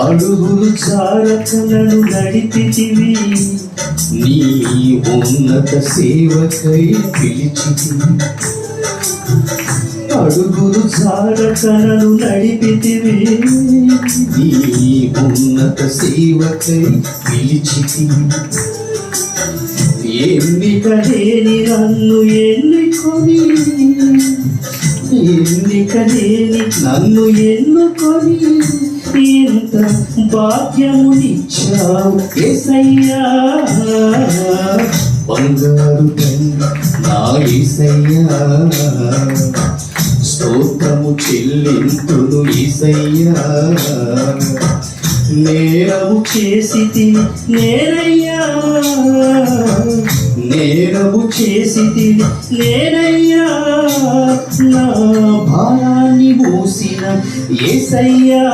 అడుగులు చారతలను నడిపితివి. నీ ఉన్నత సేవకై పిలిచితివి. అడుగులు చారకలను నడిపితివి. నీ ఉన్నత సేవకై పిలిచితివి. ఎన్నిక లేని నన్ను ఎన్నుకొని. ఎన్నిక లేని నన్ను ఎన్నుకొని. ఎంత భాగ్యమునిచ్చావు ఏసయ్యా. బంగారు నా ఏసయ్యా. స్తోత్రము చెల్లిస్తును ఈసయ్యా నేరము చేసి నేనయ్యా. నేరము చేసి నేనయ్యా. నా భారాన్ని మోసిన ఏసయ్యా.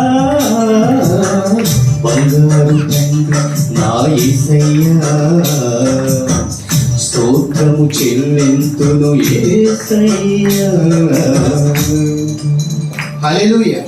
బంగారు తండ్రి నా ఏసయ్యా. స్తోత్రము చెల్లింతును ఏసయ్యా హల్లెలూయా